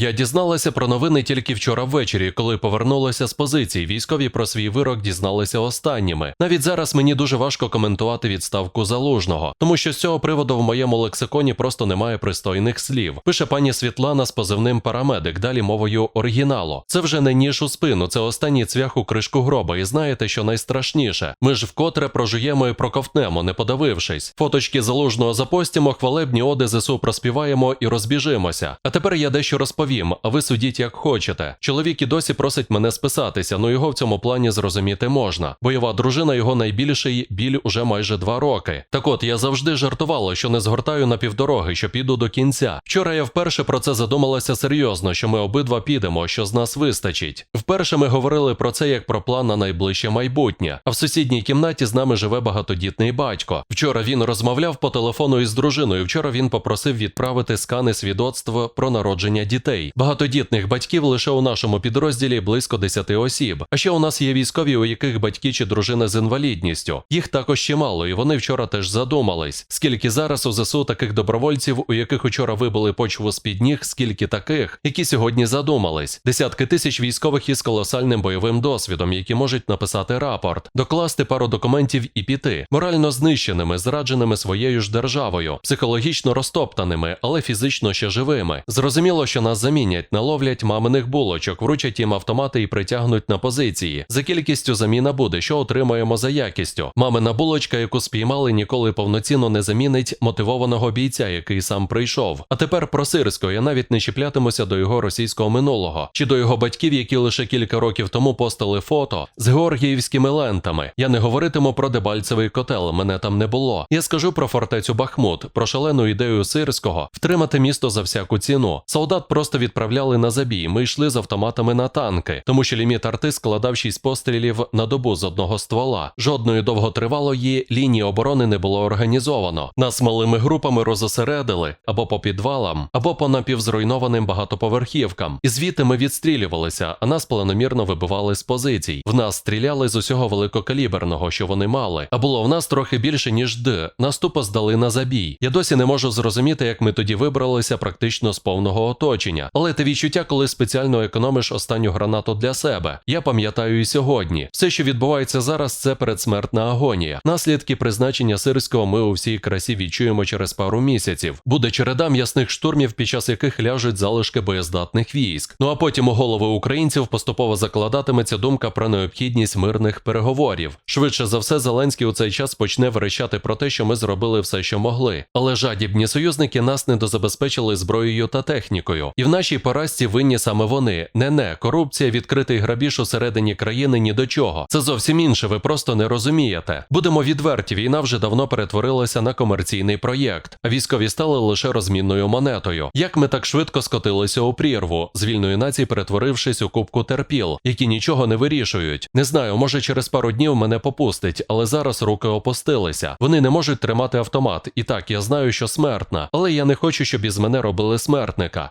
Я дізналася про новини тільки вчора ввечері, коли повернулася з позицій. Військові про свій вирок дізналися останніми. Навіть зараз мені дуже важко коментувати відставку залужного, тому що з цього приводу в моєму лексиконі просто немає пристойних слів. Пише пані Світлана з позивним парамедик, далі мовою оригіналу. Це вже не ніж у спину, це останній цвях у кришку гроба. І знаєте, що найстрашніше? Ми ж вкотре прожуємо і проковтнемо, не подивившись. Фоточки залужного запостимо, хвалебні оди ЗСУ проспіваємо і розбіжимося. А тепер я дещо розповім, а ви судіть як хочете. Чоловік і досі просить мене списатися, ну його в цьому плані зрозуміти можна. Бойова дружина його найбільший біль уже майже два роки. Так от я завжди жартувала, що не згортаю на півдороги, що піду до кінця. Вчора я вперше про це задумалася серйозно, що ми обидва підемо, що з нас вистачить. Вперше ми говорили про це як про план на найближче майбутнє. А в сусідній кімнаті з нами живе багатодітний батько. Вчора він розмовляв по телефону із дружиною. Вчора він попросив відправити скани свідоцтв про народження дітей. Багатодітних батьків лише у нашому підрозділі близько 10 осіб. А ще у нас є військові, у яких батьки чи дружина з інвалідністю. Їх також чимало, і вони вчора теж задумались. Скільки зараз у ЗСУ таких добровольців, у яких учора вибили почву з під ніг, скільки таких, які сьогодні задумались. Десятки тисяч військових із колосальним бойовим досвідом, які можуть написати рапорт, докласти пару документів і піти, морально знищеними, зрадженими своєю ж державою, психологічно розтоптаними, але фізично ще живими. Зрозуміло, що нас замінять, наловлять маминих булочок, вручать їм автомати і притягнуть на позиції. За кількістю заміна буде, що отримаємо за якістю. Мамина булочка, яку спіймали, ніколи повноцінно не замінить мотивованого бійця, який сам прийшов. А тепер про Сирського я навіть не чіплятимуся до його російського минулого чи до його батьків, які лише кілька років тому постали фото з георгіївськими лентами. Я не говоритиму про Дебальцевий котел, мене там не було. Я скажу про фортецю Бахмут, про шалену ідею Сирського втримати місто за всяку ціну. Солдат просто відправляли на забій. Ми йшли з автоматами на танки, тому що ліміт арти складав 6 пострілів на добу з одного ствола. Жодної довготривалої лінії оборони не було організовано. Нас малими групами розосередили або по підвалам, або по напівзруйнованим багатоповерхівкам. І звідти ми відстрілювалися, а нас планомірно вибивали з позицій. В нас стріляли з усього великокаліберного, що вони мали. А було в нас трохи більше ніж Д. Нас тупо здали на забій. Я досі не можу зрозуміти, як ми тоді вибралися практично з повного оточення. Але те відчуття, коли спеціально економиш останню гранату для себе. Я пам'ятаю і сьогодні. Все, що відбувається зараз, це передсмертна агонія. Наслідки призначення сирського ми у всій красі відчуємо через пару місяців. Буде череда м'ясних штурмів, під час яких ляжуть залишки боєздатних військ. Ну а потім у голови українців поступово закладатиметься думка про необхідність мирних переговорів. Швидше за все, Зеленський у цей час почне верещати про те, що ми зробили все, що могли. Але жадібні союзники нас недозабезпечили зброєю та технікою. І нашій поразці винні саме вони. Не не корупція, відкритий грабіж усередині країни ні до чого. Це зовсім інше. Ви просто не розумієте. Будемо відверті, війна вже давно перетворилася на комерційний проєкт, військові стали лише розмінною монетою. Як ми так швидко скотилися у прірву, з вільної нації перетворившись у кубку терпіл, які нічого не вирішують. Не знаю, може через пару днів мене попустить, але зараз руки опустилися. Вони не можуть тримати автомат. І так я знаю, що смертна, але я не хочу, щоб із мене робили смертника.